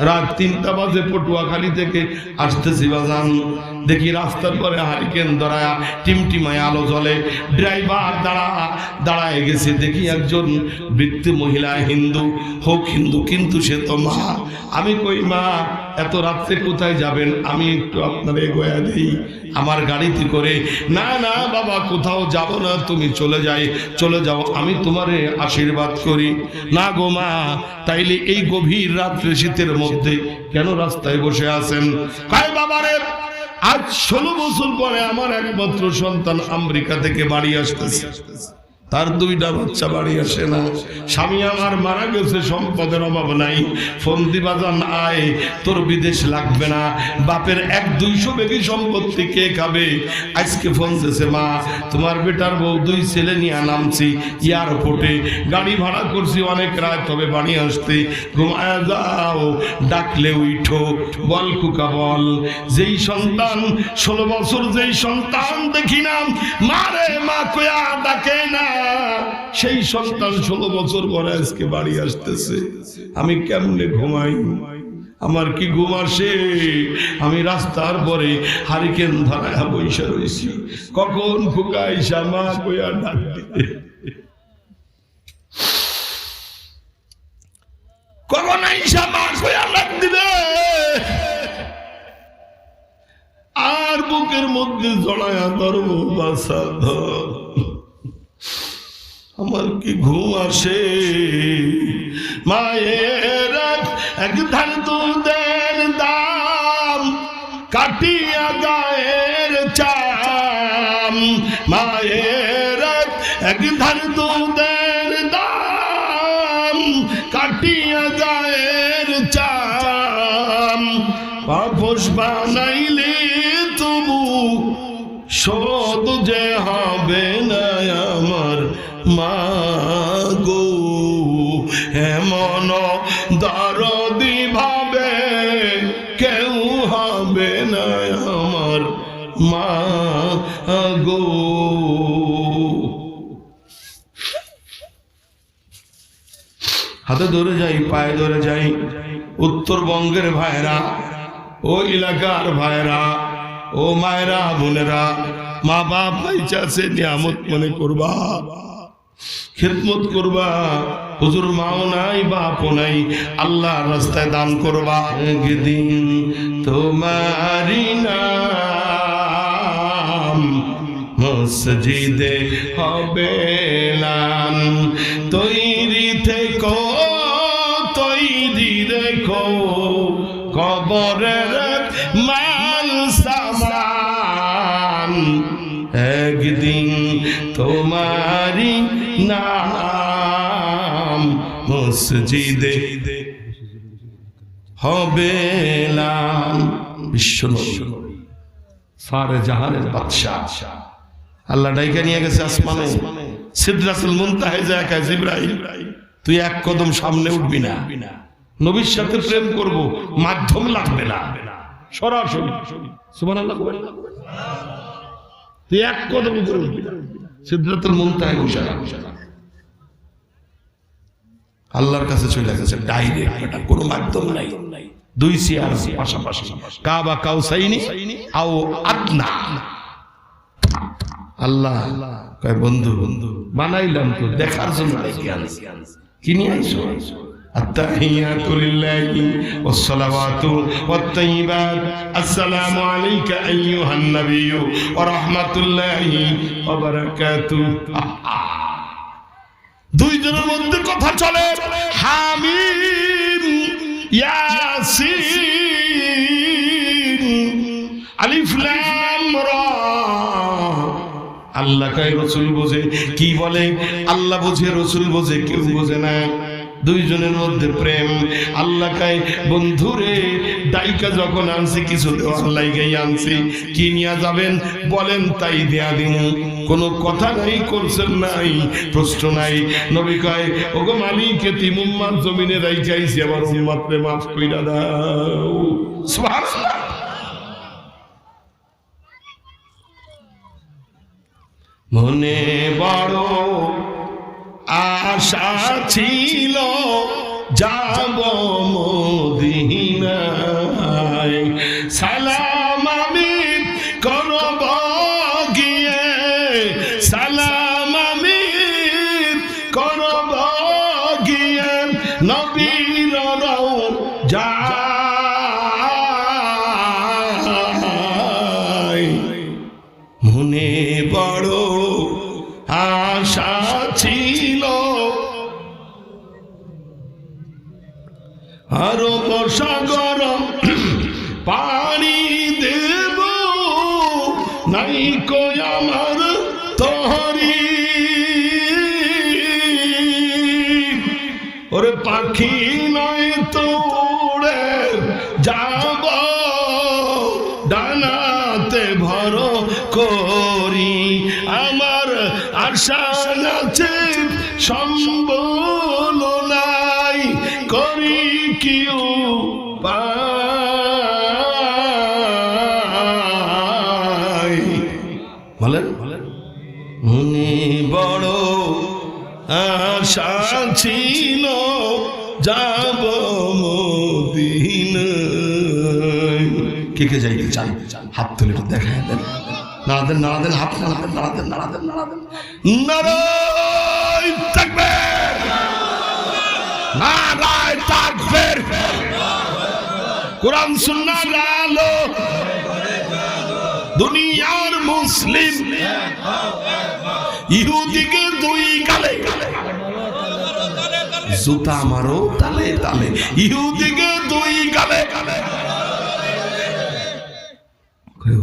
রাত তিনটা বাজে পটুয়াখালী থেকে আসতেছি বাজান। দেখি রাস্তার পরে হারিকেন ধরায়া টিমটিমায় আলো জ্বলে। ড্রাইভার দাঁড়া, দাঁড়ায় গেছে। দেখি একজন বৃত্তি মহিলা, হিন্দু। হোক হিন্দু, কিন্তু সে তো মা। আমি কই, মা, এত রাত্রে কোথায় যাবেন? আমি একটু আপনার এগোয়া দিই, আমার গাড়িতে করে। না না, বাবা, কোথাও যাব না, তুমি চলে যাই, চলে যাও, আমি তোমারে আশীর্বাদ করি। না গো মা, তাইলে এই গভীর রাত্রে শীতের মধ্যে কেন রাস্তায় বসে আছেন? কাই বাবারে আজ ষোলো বছর পরে আমার একমাত্র সন্তান আমেরিকা থেকে বাড়ি আসতেছে। তার দুইটা বাচ্চা বাড়ি আসে না। স্বামী আমার মারা গেছে, সম্পদের অভাব নাই। ফন্দি বাজান আয়, তোর বিদেশ লাগবে না। বাপের এক দুইশো বেগি সম্পত্তি কে খাবে? আজকে ফোন দিয়েছে মা, তোমার বেটার বউ দুই ছেলে নিয়ে নামছি, এয়ারপোর্টে। গাড়ি ভাড়া করছি অনেক রাত তবে বাড়ি আসতে। ঘুমায়া যাও, ডাকলে উঠো, বল কুকা বল। যেই সন্তান, ষোলো বছর যেই সন্তান, দেখি না। মারে মা কয়া ডাকে না? সেই সন্তান ষোলো বছর পরে আজকে বাড়ি আসতেছে। আমি কেমনে ঘুমাই? আমার কি ঘুম আসে? আমি রাস্তার পরে হারিকেন ধরায় বৈশা রয়েছি। কখন ফুকাইসা মা কয়া ডাক কখন আইসা আর বুকের মধ্যে জড়ায়া ধর্ম বাসা ধর। ঘুম আসে। মায়ের এক ধান দুধের দাম কাটিয়া গায়ের চাম। মায়ের এক ধান দুধের গো। হাতে ধরে যাই, পায়ে ধরে যাই, উত্তরবঙ্গের ভাইরা ও এলাকার ভাইরা ও মায়েরা, বোনেরা, মা বাপ আছে নিয়ামত মনে করবা, খেদমত করবা, হুজুর মাও নাই, বাপও নাই আল্লাহ রাস্তায় দান করবা। একদিন তোমারি নাম মসজিদে হবে নাম তৈরি থেকো, তৈরি রেখো, কবরের মাল সামান। একদিন তোমারি নাম মসজিদে হবে নাম বিশ্ব সারে জাহানের বাদশাহ। আল্লাহ ডাইকা নিয়ে গেছে আসমানে। সিদ্রাতুল মুনতাহে কাজ তুই এক কদম সামনে উঠবি না। নবীর সাথে প্রেম করব, মাধ্যম লাগবে না। সরাসরি। তুই এক কদম উপরে উঠবি না। মুনতাহে আল্লাহর কাছে চলে গেছে ডাইরেক্ট। কোনো মাধ্যম নাই। দুই চেয়ার পাশাপাশি। কাবা কাউসাইনি, আও আদনা। আল্লাহ কয় বন্ধু বন্ধু বানাইলাম তো দেখার জন্য ডেকে আনছি। কি নিয়ে আইছো التحيات لله والصلوات والطيبات السلام عليك أيها النبي ورحمة الله وبركاته দুইজনের মধ্যে কথা চলে হামিম ইয়াসিন আল্লাহ কয়, রসুল বোঝে। কি বলে? আল্লাহ বোঝে, রসুল বোঝে, কেউ বোঝে না। দুইজনের মধ্যে প্রেম। আল্লাহ কাই বন্ধুরে দায়িকা যখন আনছি, কিছু আল্লাহ আনছি। কি নিয়ে যাবেন? বলেন, তাই দেয়া দিন কোনো কথা নাই করছেন নাই, প্রশ্ন নাই। নবী কয়, ওগো মালিকে তিম উম্মার জমিনে রাইখাইছি আবার উম্মাত মাফ কইরা দাও। সুবহানাল্লাহ। মনে বড় আশা ছিল যাব মদিনা ওরে পাখি নয় তো উড়ে যাব, ডানাতে ভর করি। আমার আশা আছে সম্বল নাই, করি কিউ পাই। বলেন? মনে বড় আশা ছিল, যাব মদিন কে কে যাইতে চান হাত তুলে দেখায় দেন। নাড়া দেন নাড়া দেন হাত নাড়া দেন নাড়া দেন নাড়া দেন নাড়া দেন নারায় তাকবীর নারায় তাকবীর কোরআন সুন্নাহ আলো দুনিয়ার মুসলিম। ইহুদিকে দুই গালে। জুতা মারো তালে তালে। ইহুদিকে দুই গালে।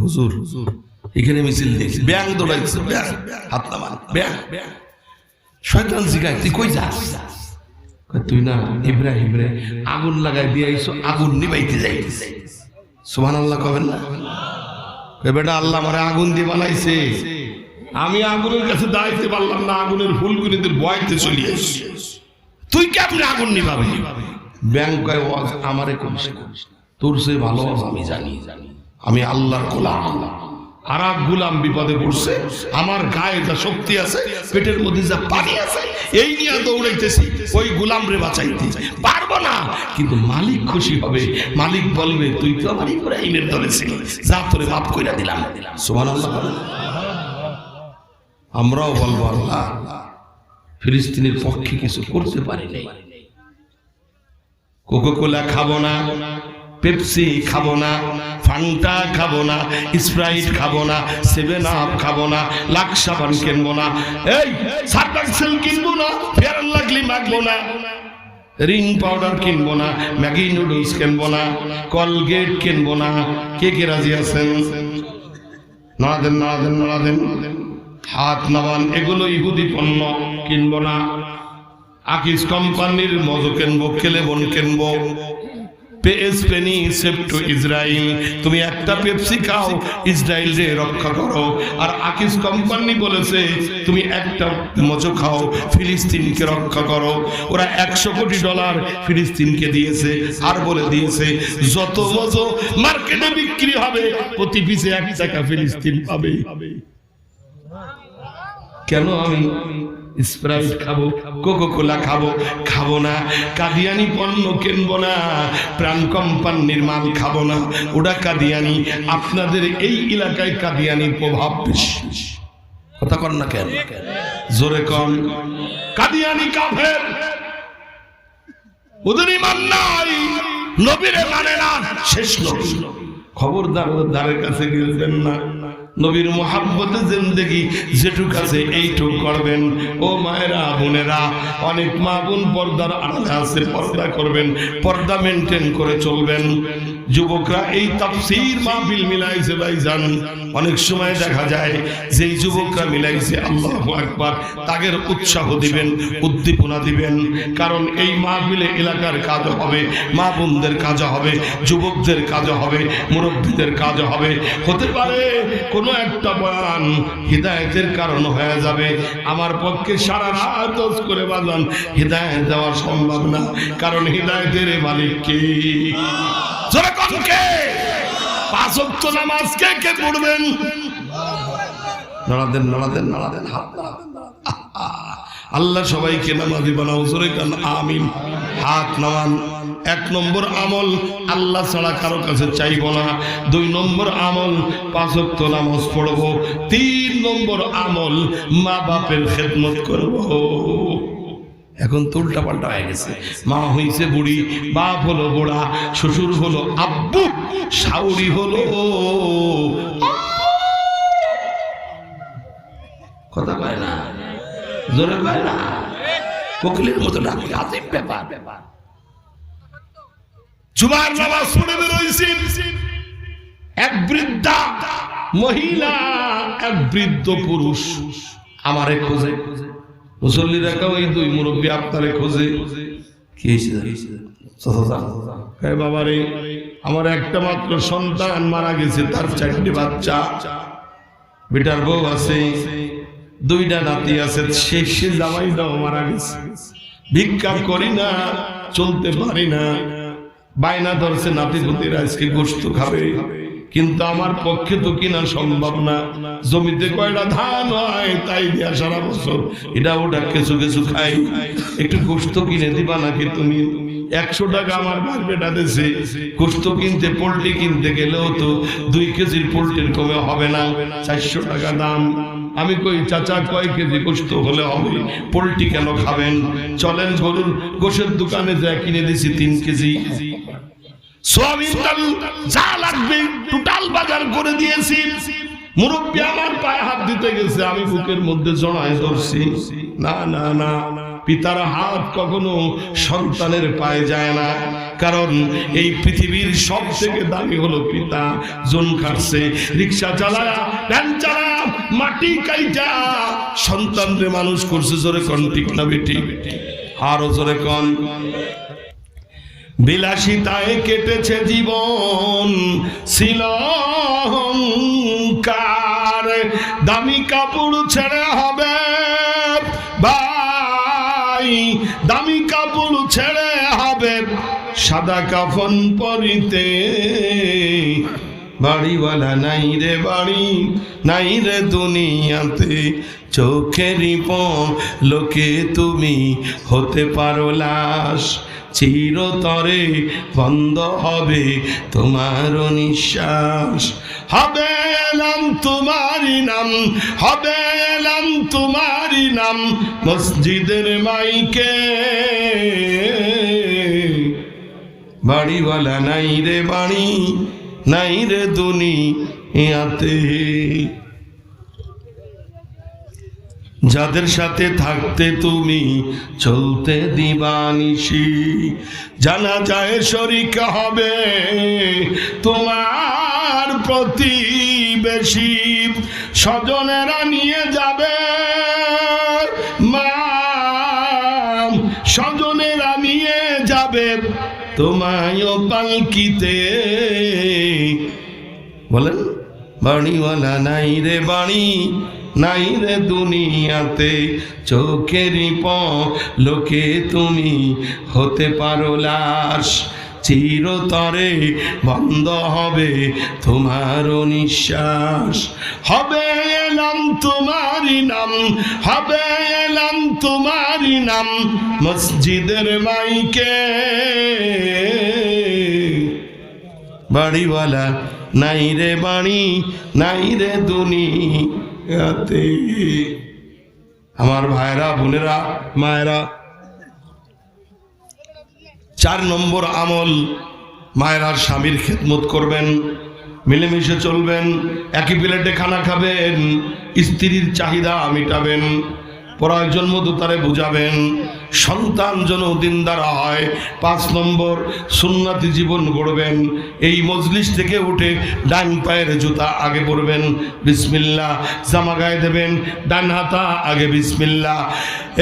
হুজুর হুজুর। এখানে মিছিল দেখছি ব্যাং দৌড়াইছে ব্যাং হাত নামান ব্যাং শয়তান জিগায়, তুই কই যাস? তুই না, ইব্রাহিম রে, আগুন লাগাই দিয়ে আগুন নিবাইতে যাইতেছে। সুবহানাল্লাহ কবেন না? বেটা আল্লাহ আমারে আগুন দিয়ে বানাইছে। আমি আগুনের কাছে দাঁড়াইতে পারলাম না, আগুনের ফুলগুলিদের বয়তে চলে আসি তুই আপনি আগুন নিভাবে? ব্যাংক আমারে করিস। তোর সে ভালো আমি জানি জানি। আমি আল্লাহর গোলাম। আর গুলাম বিপদে পড়ছে, আমার গায়ে যা শক্তি আছে, পেটের মধ্যে যা পানি আছে, এই নিয়ে দৌড়াইতেছি, ওই গুলাম রে বাঁচাইতে। পারব না, কিন্তু মালিক খুশি হবে। মালিক বলবে, তুই তো আমার ইব্রাহিমের দলে ছিলি, যা তোরে মাফ কইরা দিলাম। সুবহানাল্লাহ। আমরাও বলব, আল্লাহ, ফিলিস্তিনের পক্ষে কিছু করতে পারি নাই। কোকো কোলা খাব না পেপসি খাব না ফান্টা খাব না স্প্রাইট খাব না সেভেন আপ খাব না লাক্স সাবান কিনবো না। এই সার্ফেক্সেল কিনবো না ফেয়ার লাগলি মাখবো না। রিং পাউডার কিনবো না ম্যাগি নুডলস কিনবো না কলগেট কিনবো না। কে কে রাজি আছেন? নাড়া দেন নাড়া দেন নাড়া দেন হাত নামান এগুলো ইহুদি পণ্য, কিনবো না। আকিস কোম্পানির মজু কিনবো কেলেবন কিনবো? পেস সেভ টু ইসরায়েল তুমি একটা পেপসি খাও ইসরায়েল রে রক্ষা করো। আর আকিস কোম্পানি বলেছে, তুমি একটা মজো খাও, ফিলিস্তিনকে রক্ষা করো। ওরা একশো কোটি ডলার ফিলিস্তিনকে দিয়েছে আর বলে দিয়েছে, যত মার্কেটে বিক্রি হবে, প্রতি পিছে এক টাকা ফিলিস্তিন পাবে। কেন স্প্রাইট খাব কোকো কোলা খাব খাব না। কাদিয়ানি পণ্য কিনবো না, প্রাণ কোম্পানির মাল খাব না। ওটা কাদিয়ানি, আপনাদের এই এলাকায় কাদিয়ানির প্রভাব বেশি। কথা কর না কেন? জোরে কম কাদিয়ানি কাফের, ওদের ইমান নাই। নবীরে মানে না, শেষ খবরদার ওদের ধারের কাছে গেলবেন না। নবীর মোহাব্বতে জিন্দেগি যেটুক আছে এইটুক করবেন। ও মায়েরা, বোনেরা, অনেক মা বোন পর্দার আড়ালে আছে, পর্দা করবেন, পর্দা মেনটেন করে চলবেন। যুবকরা, এই তাফসীর মাহফিল মিলাইছে ভাইজান। অনেক সময় দেখা যায় যে যুবকরা মিলাইছে, আল্লাহু আকবার তাদের উৎসাহ দিবেন, উদ্দীপনা দিবেন। কারণ এই মাহফিলে এলাকার কাজ হবে, মা বোনদের কাজ হবে, যুবকদের কাজ হবে, মুরব্বীদের কাজ হবে। হতে পারে কোনো একটা বয়ান হৃদায়তের কারণ হয়ে যাবে। আমার পক্ষে সারা রাত করে বাজান হৃদায়ত দেওয়া সম্ভব না। কারণ হৃদায়তের মালিক কি? কোন হাত আল্লাহ সবাইকে নামাজি বানাও, জোরে কান, আমিন। হাত নামান। এক নম্বর আমল আল্লাহ ছাড়া কারও কাছে চাইব না। দুই নম্বর আমল পাঁচক্ত নামাজ পড়ব। তিন নম্বর আমল মা বাপের খেদমত করব। এখন তো উল্টা পাল্টা হয়ে গেছে। মা হইছে বুড়ি, বাপ হলো বুড়া, শ্বশুর হলো আব্বু শাউরি হলো কথা কয় না? জোরে কয় না? কোকিলের মতো ডাকে, আজিব ব্যাপার। জুমার নামাজ পড়ে বেরোইছি। এক বৃদ্ধা মহিলা, এক বৃদ্ধ পুরুষ আমারে খোঁজে। মুসল্লি দেখা ওই দুই মুরব্বী আপনারে খোঁজে। আমার একটা মাত্র সন্তান মারা গেছে, তার চারটি বাচ্চা। বেটার বউ আছে, দুইটা নাতি আছে শেষে জামাইটাও মারা গেছে। ভিক্ষা করি না, চলতে পারি না। বায়না ধরছে নাতি পুতিরা আজকে গোস্ত খাবে। কিন্তু আমার পক্ষে তো কিনা সম্ভব না। জমিতে কয়টা ধান হয়, তাই দিয়া সারা বছর এটা ওটা কিছু কিছু খাই। একটু গোস্ত কিনে দিবা নাকি তুমি? একশো টাকা আমার ভাগ বেটা দেশে গোস্ত কিনতে, পোল্ট্রি কিনতে গেলেও তো দুই কেজির পোল্ট্রির কমে হবে না। চারশো টাকা দাম। আমি কই, চাচা, কয় কেজি গোস্ত হলে হবে? পোল্ট্রি কেন খাবেন? চলেন গরুর গোশের দোকানে যা কিনে দিছি তিন কেজি। যা লাগবে দিয়েছি। আমার পায়ে হাত দিতে গেছে, আমি সন্তানের পায়ে যায় না। কারণ এই পৃথিবীর সব থেকে দামি হলো পিতা, জন খাটছে, রিক্সা চালায়া মাটি কাইটা। সন্তানরে মানুষ করছে জোরে কন, ঠিক না বেটি? আরও জোরে কন। বিলাসিতায় কেটেছে জীবন ছিল দামি কাপড় ছেড়ে হবে ভাই, দামি কাপড় ছেড়ে হবে সাদা কাফন পরিতে। বাড়িওয়ালা নাই রে বাড়ি, নাই রে দুনিয়াতে চোখেরই প লোকে তুমি হতে পারো লাশ। চিরতরে বন্ধ হবে তোমার নিঃশ্বাস। হবে এলাম তোমারই নাম, হবে এলাম তোমারই নাম, মসজিদের মাইকে। বাড়িওয়ালা নাই রে বাড়ি নাই রে দুনিয়াতে। যাদের সাথে থাকতে তুমি চলতে দিবানিসি জানা যায় শরিক হবে তোমার প্রতিবেশী স্বজনেরা নিয়ে যাবে মা স্বজনেরা নিয়ে যাবে তোমায়ও পালকিতে। বলেন বাড়িওয়ালা নাই রে বাড়ি নাই রে দুনিয়াতে চোখেরই লোকে তুমি হতে পারো লাশ। চিরতরে বন্ধ হবে তোমার নিঃশ্বাস। হবে এলাম তোমারই নাম, হবে এলাম তোমারই নাম, মসজিদের মাইকে। বাড়িওয়ালা, নাই রে বাড়ি, নাই রে দুনিয়াতে আমার ভাইরা বোনেরা, মায়েরা, চার নম্বর আমল মায়েরার স্বামীর খেদমত করবেন, মিলেমিশে চলবেন, একই প্লেটে খানা খাবেন, স্ত্রীর চাহিদা মিটাবেন পরায় জন্ম তারে বুঝাবেন সন্তান যেন দিনদারা হয়। পাঁচ নম্বর, সুন্নাতি জীবন গড়বেন। এই মজলিস থেকে উঠে ডান পায়ের জুতা আগে পরবেন। বিসমিল্লা জামা গায়ে দেবেন, ডান হাতা আগে বিসমিল্লা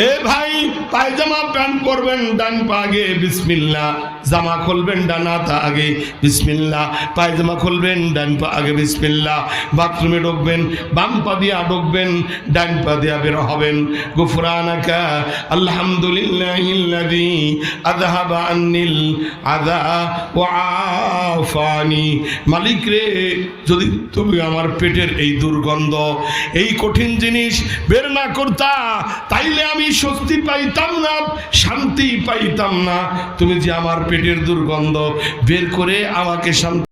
এ ভাই, পায়জামা প্যান্ট পরবেন, ডান পা আগে বিসমিল্লা জামা খুলবেন, ডান হাতা আগে বিসমিল্লা পায়জামা খুলবেন, ডান পা আগে বিসমিল্লা বাথরুমে ঢুকবেন, বাম পা দিয়া ঢুকবেন, ডান পা দিয়া বের হবেন। গুফরানাকা আলহামদুলিল্লাহিল্লাযী আযহাবা আন্নিল আযা ওয়া আফানি। মালিক রে, যদি তুমি আমার পেটের এই দুর্গন্ধ, এই কঠিন জিনিস বের না করতা, তাইলে আমি স্বস্তি পাইতাম না, শান্তি পাইতাম না। তুমি যে আমার পেটের দুর্গন্ধ বের করে আমাকে শান্তি